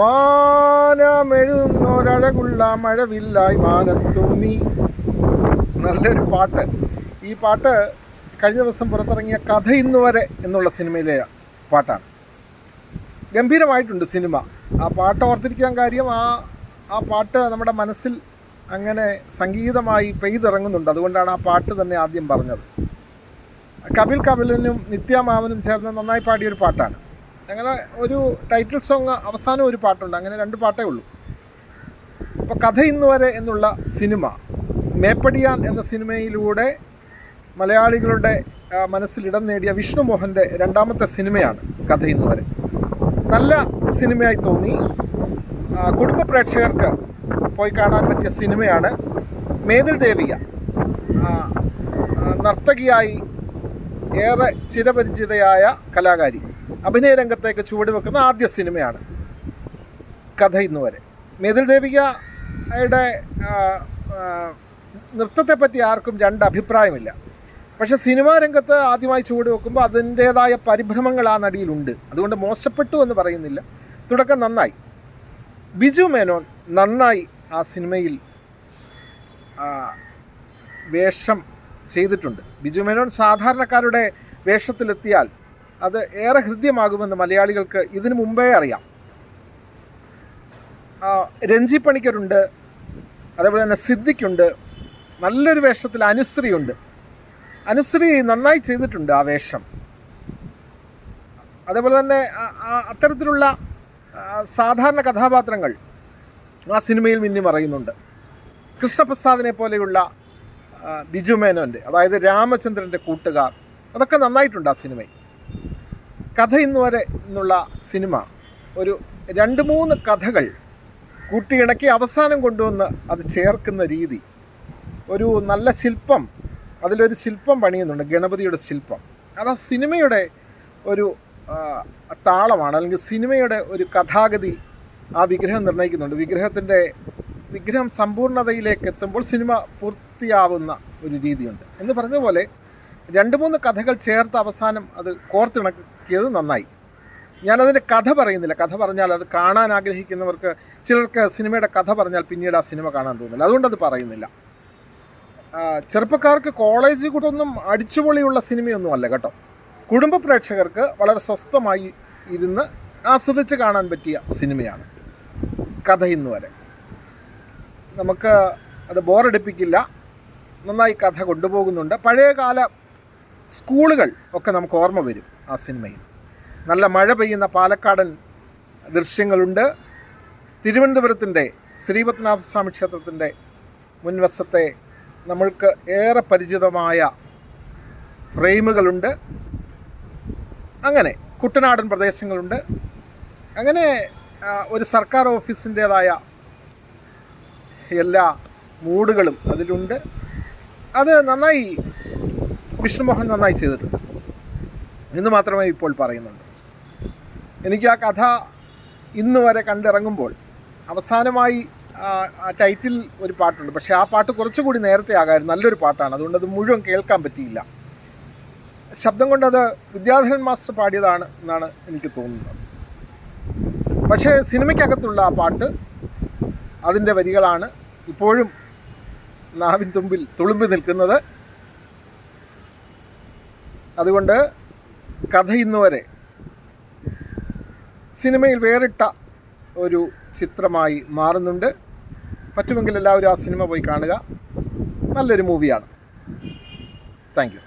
മാനമെഴുന്നൊരഴകുള്ള മഴവില്ലായി മാനത്തൂന്നി നല്ലൊരു പാട്ട്. ഈ പാട്ട് കഴിഞ്ഞ ദിവസം പുറത്തിറങ്ങിയ കഥ ഇന്ന് വരെ എന്നുള്ള സിനിമയിലെ പാട്ടാണ്. ഗംഭീരമായിട്ടുണ്ട് സിനിമ. ആ പാട്ട് ഓർത്തിരിക്കാൻ കാര്യം ആ ആ പാട്ട് നമ്മുടെ മനസ്സിൽ അങ്ങനെ സംഗീതമായി പെയ്തിറങ്ങുന്നുണ്ട്. അതുകൊണ്ടാണ് ആ പാട്ട് തന്നെ ആദ്യം പറഞ്ഞത്. കപിൽ കപിലനും നിത്യമാമനും ചേർന്ന് നന്നായി പാടിയൊരു പാട്ടാണ്. അങ്ങനെ ഒരു ടൈറ്റിൽ സോങ് അവസാനം ഒരു പാട്ടുണ്ട്. അങ്ങനെ രണ്ട് പാട്ടേ ഉള്ളൂ. അപ്പോൾ കഥ ഇന്ന് വരെ എന്നുള്ള സിനിമ മേപ്പടിയാൻ എന്ന സിനിമയിലൂടെ മലയാളികളുടെ മനസ്സിൽ ഇടം നേടിയ വിഷ്ണു മോഹന്റെ രണ്ടാമത്തെ സിനിമയാണ് കഥ ഇന്ന് വരെ. നല്ല സിനിമയായി തോന്നി. കുടുംബ പ്രേക്ഷകർക്ക് പോയി കാണാൻ പറ്റിയ സിനിമയാണ് മേതിൽ ദേവിക. നർത്തകിയായി ഏറെ ചിരപരിചിതയായ കലാകാരി. അഭിനയ രംഗത്തേക്ക് ചുവടുവെക്കുന്ന ആദ്യ സിനിമയാണ് കഥ ഇന്ന് വരെ. മേതിൽ ദേവികയുടെ നൃത്തത്തെപ്പറ്റി ആർക്കും രണ്ട് അഭിപ്രായമില്ല. പക്ഷേ സിനിമാ രംഗത്ത് ആദ്യമായി ചുവട് വെക്കുമ്പോൾ അതിന്റേതായ പരിഭ്രമങ്ങൾ ആ നടിയിലുണ്ട്. അതുകൊണ്ട് മോശപ്പെട്ടു എന്ന് പറയുന്നില്ല. തുടക്കം നന്നായി. ബിജു മേനോൻ നന്നായി ആ സിനിമയിൽ വേഷം ചെയ്തിട്ടുണ്ട്. ബിജു മേനോൻ സാധാരണക്കാരുടെ വേഷത്തിലെത്തിയാൽ അത് ഏറെ ഹൃദ്യമാകുമെന്ന് മലയാളികൾക്ക് ഇതിനു മുമ്പേ അറിയാം. രഞ്ജി പണിക്കരുണ്ട് അതേപോലെ തന്നെ സിദ്ദിഖുണ്ട് നല്ലൊരു വേഷത്തിൽ അനുശ്രീയുണ്ട്. അനുശ്രീ നന്നായി ചെയ്തിട്ടുണ്ട് ആ വേഷം. അതേപോലെ തന്നെ അത്തരത്തിലുള്ള സാധാരണ കഥാപാത്രങ്ങൾ ആ സിനിമയിൽ മിന്നി മറയുന്നുണ്ട്. കൃഷ്ണപ്രസാദിനെ പോലെയുള്ള ബിജു മേനോന്റെ അതായത് രാമചന്ദ്രന്റെ കൂട്ടുകാർ അതൊക്കെ നന്നായിട്ടുണ്ട് ആ സിനിമയിൽ. കഥ ഇന്ന് വരെ എന്നുള്ള സിനിമ ഒരു രണ്ട് മൂന്ന് കഥകൾ കൂട്ടിയിണക്കി അവസാനം കൊണ്ടുവന്ന് അത് ചേർക്കുന്ന രീതി. ഒരു നല്ല ശില്പം അതിലൊരു ശില്പം പണിയുന്നുണ്ട് ഗണപതിയുടെ ശില്പം. അത് ആ സിനിമയുടെ ഒരു താളമാണ് അല്ലെങ്കിൽ സിനിമയുടെ ഒരു കഥാഗതി ആ വിഗ്രഹം നിർണയിക്കുന്നുണ്ട് വിഗ്രഹത്തിന്റെ വിഗ്രഹം സമ്പൂർണതയിലേക്ക് എത്തുമ്പോൾ സിനിമ പൂർത്തിയാവുന്ന ഒരു രീതിയുണ്ട്. എന്ന് പറഞ്ഞ പോലെ രണ്ട് മൂന്ന് കഥകൾ ചേർത്ത് അവസാനം അത് കോർത്തിണക്കിയത് നന്നായി. ഞാനതിന്റെ കഥ പറയുന്നില്ല. കഥ പറഞ്ഞാൽ അത് കാണാൻ ആഗ്രഹിക്കുന്നവർക്ക് ചിലർക്ക് സിനിമയുടെ കഥ പറഞ്ഞാൽ പിന്നീട് ആ സിനിമ കാണാൻ തോന്നില്ല. അതുകൊണ്ടത് പറയുന്നില്ല. ചെറുപ്പക്കാർക്ക് കോളേജിൽ കൂടെ ഒന്നും അടിച്ചുപൊളിയുള്ള സിനിമയൊന്നും അല്ല കേട്ടോ. കുടുംബ പ്രേക്ഷകർക്ക് വളരെ സ്വസ്ഥമായി ഇരുന്ന് ആസ്വദിച്ച് കാണാൻ പറ്റിയ സിനിമയാണ് കഥ ഇന്ന് വരെ. നമുക്ക് അത് ബോറടിപ്പിക്കില്ല. നന്നായി കഥ കൊണ്ടുപോകുന്നുണ്ട്. പഴയകാല സ്കൂളുകൾ ഒക്കെ നമുക്ക് ഓർമ്മ വരും ആ സിനിമയിൽ. നല്ല മഴ പെയ്യുന്ന പാലക്കാടൻ ദൃശ്യങ്ങളുണ്ട്. തിരുവനന്തപുരത്തിന്റെ ശ്രീപത്മനാഭസ്വാമി ക്ഷേത്രത്തിന്റെ മുൻവശത്തെ നമ്മൾക്ക് ഏറെ പരിചിതമായ ഫ്രെയിമുകളുണ്ട്. അങ്ങനെ കുട്ടനാടൻ പ്രദേശങ്ങളുണ്ട്. അങ്ങനെ ഒരു സർക്കാർ ഓഫീസിന്റേതായ എല്ലാ മൂടുകളും അതിലുണ്ട്. അത് നന്നായി വിഷ്ണുമോഹൻ നന്നായി ചെയ്തിട്ടുണ്ട്. എന്ന് മാത്രമേ ഇപ്പോൾ പറയുന്നുണ്ട് എനിക്ക് ആ കഥ ഇന്ന് വരെ കണ്ടിറങ്ങുമ്പോൾ അവസാനമായി ടൈറ്റിൽ ഒരു പാട്ടുണ്ട്. പക്ഷേ ആ പാട്ട് കുറച്ചുകൂടി നേരത്തെ ആകായിരുന്നു. നല്ലൊരു പാട്ടാണ്. അതുകൊണ്ട് അത് മുഴുവൻ കേൾക്കാൻ പറ്റിയില്ല. ശബ്ദം കൊണ്ടത് വിദ്യാധരൻ മാസ്റ്റർ പാടിയതാണ് എന്നാണ് എനിക്ക് തോന്നുന്നത്. പക്ഷേ സിനിമയ്ക്കകത്തുള്ള ആ പാട്ട് അതിന്റെ വരികളാണ് ഇപ്പോഴും നാവിൻ തുമ്പിൽ തുളുമ്പി നിൽക്കുന്നത്. അതുകൊണ്ട് കഥ ഇന്നുവരെ സിനിമയിൽ വേറിട്ട ഒരു ചിത്രമായി മാറുന്നുണ്ട്. പറ്റുമെങ്കിൽ എല്ലാവരും ആ സിനിമ പോയി കാണുക. നല്ലൊരു മൂവിയാണ്. താങ്ക്